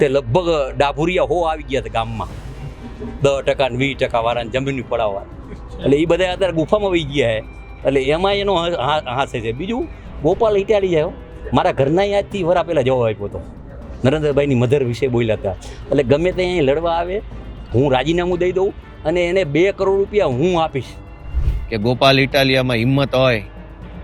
તે લગભગ ડાભુરિયા હો આવી ગયા હતા ગામમાં. દસ ટકા ને વીસ ટકા વાળાને જમીન પડાવવા. એટલે એ બધા અત્યારે ગુફામાં વહી ગયા છે એટલે એમાં એનો હાસે છે. બીજું, ગોપાલ ઇટાલી જાય મારા ઘરના યાદથી વરા પહેલાં જવાબ આપ્યો હતો નરેન્દ્રભાઈની મધર વિશે બોલ્યા હતા. એટલે ગમે તે અહીં લડવા આવે, હું રાજીનામું દઈ દઉં અને એને બે કરોડ રૂપિયા હું આપીશ. કે ગોપાલ ઇટાલિયામાં હિંમત હોય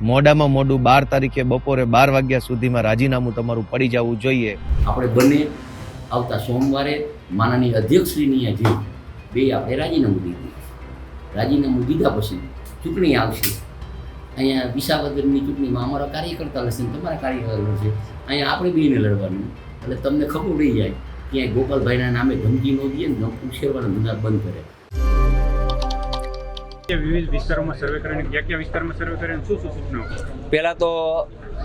મોડામાં મોડું બાર તારીખે બપોરે બાર વાગ્યા સુધીમાં રાજીનામું તમારું પડી જવું જોઈએ. આપણે બંને આવતા સોમવારે માનની અધ્યક્ષશ્રીની જઈ બે આપણે રાજીનામું દીધું. રાજીનામું દીધા પછી ચૂંટણી આવશે. અહીંયા વિસાવદરની ચૂંટણીમાં અમારા કાર્યકર્તા લડશે તમારા કાર્યકર્તા લડશે અહીંયા આપણે બેને લડવાનું. એટલે તમને ખબર પડી જાય, ક્યાંય ગોપાલભાઈના નામે ધમકી ન દઈએ ને ઉછેરવાના ધંધા બંધ કરે. પહેલાં તો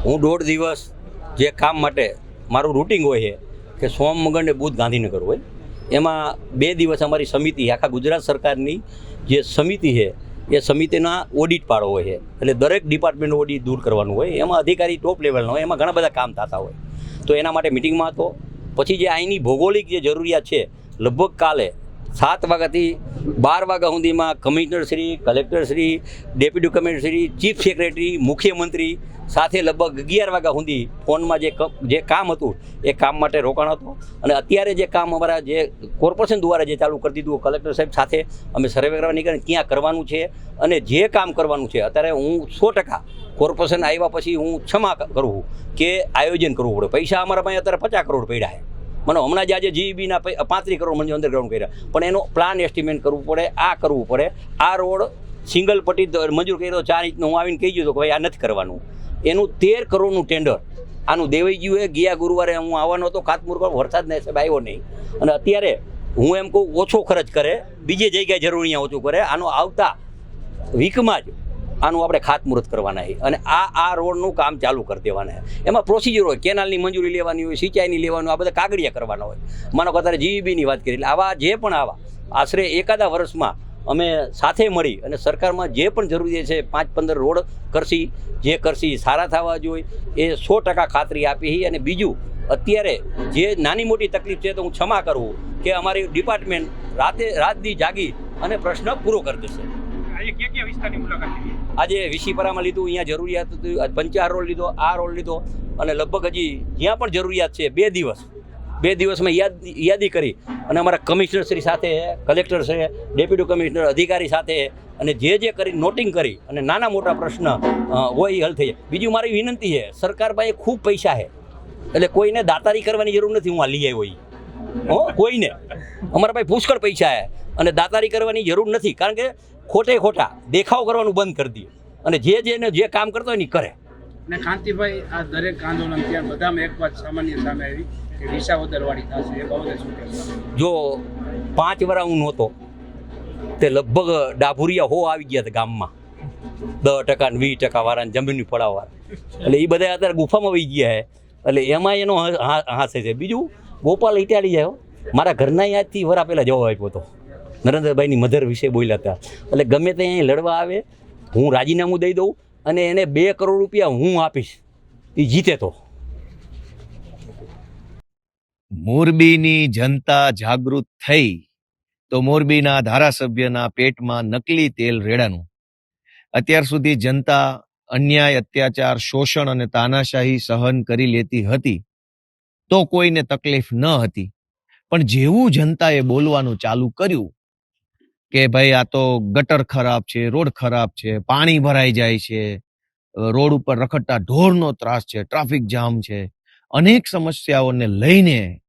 હું દોઢ દિવસ જે કામ માટે મારું રૂટિંગ હોય છે કે સોમ, મંગળ ને બુધ ગાંધીનગર હોય, એમાં બે દિવસ અમારી સમિતિ, આખા ગુજરાત સરકારની જે સમિતિ છે, એ સમિતિના ઓડિટ પાડો હોય છે. એટલે દરેક ડિપાર્ટમેન્ટ ઓડિટ દૂર કરવાનું હોય, એમાં અધિકારી ટોપ લેવલનો હોય, એમાં ઘણા બધા કામ થતા હોય. તો એના માટે મિટિંગમાં હતો. પછી જે અહીંની ભૌગોલિક જે જરૂરિયાત છે, લગભગ કાલે સાત વાગ્યાથી બાર વાગ્યા સુધીમાં commissioner Shri, collector Shri, deputy commissioner Shri, chief secretary, મુખ્યમંત્રી સાથે લગભગ અગિયાર વાગ્યા સુધી ફોનમાં જે જે કામ હતું, એ કામ માટે રોકાણ હતું. અને અત્યારે જે કામ અમારા જે કોર્પોરેશન દ્વારા જે ચાલુ કરી દીધું, કલેક્ટર સાહેબ સાથે અમે સર્વે કરવા નીકળ્યા ક્યાં કરવાનું છે. અને જે કામ કરવાનું છે, અત્યારે હું સો ટકા કોર્પોરેશન આવ્યા પછી હું ક્ષમા કરું કે આયોજન કરવું પડે. પૈસા અમારા પાસે અત્યારે પચાસ કરોડ પડ્યા છે. મને હમણાં જ આજે જીઈબીના પાંત્રીસ કરોડ મંજૂર અંડરગ્રાઉન્ડ કર્યા. પણ એનો પ્લાન એસ્ટિમેટ કરવું પડે, આ કરવું પડે. આ રોડ સિંગલ પટ્ટી મંજૂર કર્યો ચાર ઇંચનો, હું આવીને કહી ગયો તો કે ભાઈ આ નથી કરવાનું. એનું તેર કરોડનું ટેન્ડર આનું દેવાઈ ગયું ગુરુવારે હું આવવાનો હતો ખાતમુર પર વરસાદ ને સાહેબ આવ્યો નહીં. અને અત્યારે હું એમ કહું, ઓછો ખર્ચ કરે, બીજી જગ્યાએ જરૂર અહીંયા ઓછું કરે. આનો આવતા વીકમાં જ આનું આપણે ખાતમુહૂર્ત કરવાના છે. અને આ આ રોડનું કામ ચાલુ કરી દેવાના છે. એમાં પ્રોસિજર હોય, કેનાલની મંજૂરી લેવાની હોય, સિંચાઈની લેવાનું આ બધા કાગળિયા કરવાના હોય. માનો કે અત્યારે જીઈબીની વાત કરી એટલે આવા જે પણ આવા આશરે એકાદા વર્ષમાં અમે સાથે મળી અને સરકારમાં જે પણ જરૂરી છે પાંચ પંદર રોડ કરશી, જે કરશી સારા થવા જોઈએ, એ સો ટકા ખાતરી આપી અને બીજું, અત્યારે જે નાની મોટી તકલીફ છે તો હું ક્ષમા કરું કે અમારી ડિપાર્ટમેન્ટ રાતે રાતથી જાગી અને પ્રશ્ન પૂરો કરી દેશે. આજે વિશીપરામાં લીધું, અહીંયા જરૂરિયાત પંચાર રોડ લીધો, આ રોલ લીધો, અને લગભગ હજી જ્યાં પણ જરૂરિયાત છે, બે દિવસ, બે દિવસમાં યાદ, યાદી કરી, અને અમારા કમિશનર શ્રી સાથે, કલેક્ટર છે, ડેપ્યુટી કમિશનર, અધિકારી સાથે, અને જે જે કરી, નોટિંગ કરી, અને નાના મોટા પ્રશ્ન હોય એ હલ થઈ જાય. બીજું મારી વિનંતી છે, સરકાર પાસે ખૂબ પૈસા છે, એટલે કોઈને દાતારી કરવાની જરૂર નથી, હું આ લઈ આવ્યો હો, કોઈને. અમારા પાસે પુષ્કળ પૈસા છે, અને દાતારી કરવાની જરૂર નથી, કારણ કે ખોટે ખોટા દેખાવ કરવાનું બંધ કરી દઈએ અને જે જેને જે કામ કરતો હોય ને કરે. ને કાંતિભાઈ આ દરેક આંદોલન ત્યાં બધામાં એક વાત સામાન્ય સામે આવી કે વિસાવદરવાળી થશે. એ બાબતે શું જો પાંચ વરા હું નહોતો તે લગભગ ડાભુરિયા હો આવી ગયા હતા ગામમાં. દસ ટકા ને વીસ ટકા વાળાને જમીનની પડાવવા એટલે એ બધા અત્યારે ગુફામાં વહી ગયા છે. એટલે એમાં એનો હાસે છે. બીજું ગોપાલ ઇટાલી જાય મારા ઘરના યાદથી વરા પહેલાં જવા આપ્યો હતો નરેન્દ્રભાઈની મધર વિશે બોલ્યા હતા. એટલે ગમે તે અહીં લડવા આવે, હું રાજીનામું દઈ દઉં અને એને બે કરોડ રૂપિયા હું આપીશ. એ જીતે તો. મોરબીની જનતા જાગૃત થઈ તો મોરબીના ધારાસભ્યના પેટમાં નકલી તેલ રેડાનું અત્યાર સુધી જનતા અન્યાય, અત્યાચાર, શોષણ અને તાનાશાહી સહન કરી લેતી હતી તો કોઈને તકલીફ ન હતી. પણ જેવું જનતાએ બોલવાનું ચાલુ કર્યું કે ભાઈ આ તો ગટર ખરાબ છે, રોડ ખરાબ છે, પાણી ભરાઈ જાય છે રોડ ઉપર રખડતા ઢોરનો ત્રાસ છે, ટ્રાફિક જામ છે. અનેક સમસ્યાઓને લઈને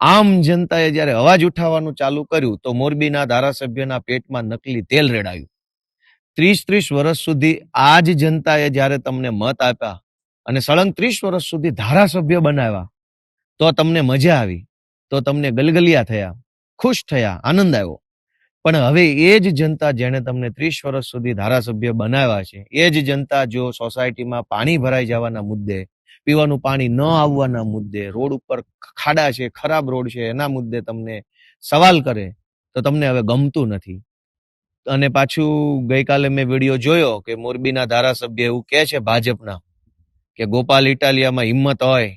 આમ જનતાએ જ્યારે અવાજ ઉઠાવવાનું ચાલુ કર્યું તો મોરબીના ધારાસભ્યના પેટમાં નકલી તેલ રેડાયું. ત્રીસ ત્રીસ વર્ષ સુધી આ જ જનતાએ જ્યારે તમને મત આપ્યા અને સળંગ ત્રીસ વર્ષ સુધી ધારાસભ્ય બનાવ્યા તો તમને મજા આવી, તો તમને ગલગલિયા થયા, ખુશ થયા, આનંદ આવ્યો. પણ હવે એ જ જનતા જેણે તમને ત્રીસ વર્ષ સુધી ધારાસભ્ય બનાવ્યા છે, એ જ જનતા જો સોસાયટીમાં પાણી ભરાઈ જવાના મુદ્દે, પીવાનું પાણી ન આવવાના મુદ્દે, રોડ ઉપર ખાડા છે, ખરાબ રોડ છે, એના મુદ્દે તમને સવાલ કરે, તો તમને હવે ગમતું નથી. અને પાછું ગઈકાલે મેં વીડિયો જોયો કે મોરબીના ધારાસભ્ય એવું કહે છે ભાજપના, કે ગોપાલ ઇટાલિયામાં હિંમત હોય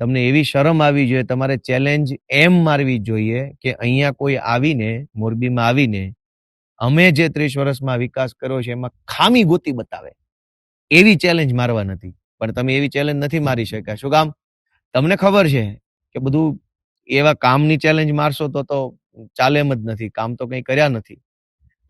તમને એવી શરમ આવવી જોઈએ, તમારે ચેલેન્જ એમ મારવી જોઈએ કે અહીંયા કોઈ આવીને, મોરબીમાં આવીને અમે જે ત્રીસ વર્ષમાં વિકાસ કર્યો છે, એમાં ખામી ગોતી બતાવે. એવી ચેલેન્જ મારવા નથી. પણ તમે એવી ચેલેન્જ નથી મારી શક્યા. શું કામ? તમને ખબર છે કે બધું એવા કામની ચેલેન્જ મારશો તો તો ચાલે જ નથી. કામ તો કંઈ કર્યા નથી.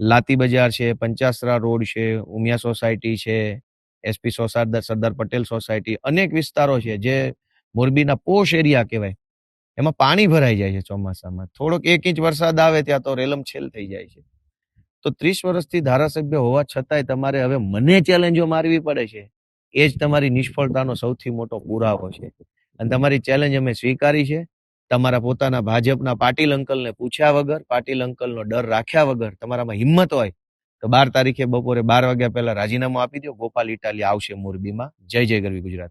લાતી બજાર છે, પંચાસરા રોડ છે, ઉમિયા સોસાયટી છે એસપી સોસાર સરદાર પટેલ સોસાયટી, અનેક વિસ્તારો છે જે મોરબીના પોશ એરિયા કહેવાય. એમાં પાણી ભરાઈ જાય છે ચોમાસામાં. થોડોક એક ઇંચ વરસાદ આવે ત્યાં તો રેલમ છેલ થઈ જાય છે. તો ત્રીસ વર્ષથી ધારાસભ્ય હોવા છતાંય તમારે હવે મને ચેલેન્જો મારવી પડે છે. એ જ તમારી નિષ્ફળતાનો સૌથી મોટો પુરાવો છે. અને તમારી ચેલેન્જ અમે સ્વીકારી છે. તમારા પોતાના ભાજપના પાટીલ અંકલને પૂછ્યા વગર, પાટીલ અંકલનો ડર રાખ્યા વગર તમારામાં હિંમત હોય તો બાર તારીખે બપોરે બાર વાગ્યા પહેલા રાજીનામું આપી દો. ગોપાલ ઇટાલી આવશે મોરબીમાં. જય જય ગરવી ગુજરાત.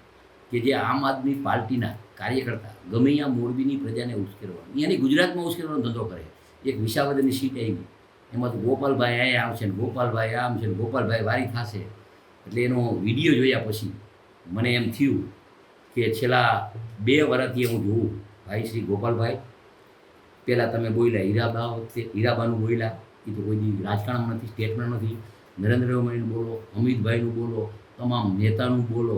કે જે આમ આદમી પાર્ટીના કાર્યકર્તા ગમે ત્યાં મોરબીની પ્રજાને ઉશ્કેરવાની એની ગુજરાતમાં ઉશ્કેરવાનો ધંધો કરે. એક વિસાવદરની સીટ આવી. એમાં તો ગોપાલભાઈ અહીંયા આવશે ને ગોપાલભાઈ આમ છે ને ગોપાલભાઈ વારી થશે. એટલે એનો વીડિયો જોયા પછી મને એમ થયું કે છેલ્લા બે વર્ષથી હું જોઉં. ભાઈ શ્રી ગોપાલભાઈ પહેલાં તમે બોલ્યા હીરાબા વખતે, હીરાબાનું બોલ્યા. એ તો કોઈ રાજકારણમાં નથી, સ્ટેટમાં નથી. નરેન્દ્રભાઈનું બોલો, અમિતભાઈનું બોલો, તમામ નેતાનું બોલો.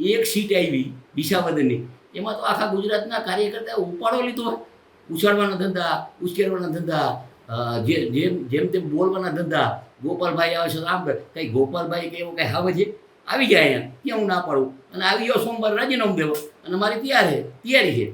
એક સીટ આવી વિસાવદનની એમાં તો આખા ગુજરાતના કાર્યકર્તા ઉપાડો લીધો ઉછાળવાના ધંધા, ઉશ્કેરવાના ધંધા જે જેમ જેમ તેમ બોલવાના ધંધા. ગોપાલભાઈ આવે છે આમ કંઈ ગોપાલભાઈ કે એવું કઈ આવે છે? આવી જાય અહીંયા. ક્યાં હું ના પાડું. અને આવી ગયો સોમવાર રાજીનામું દેવો. અને મારી તૈયાર છે. તૈયારી છે.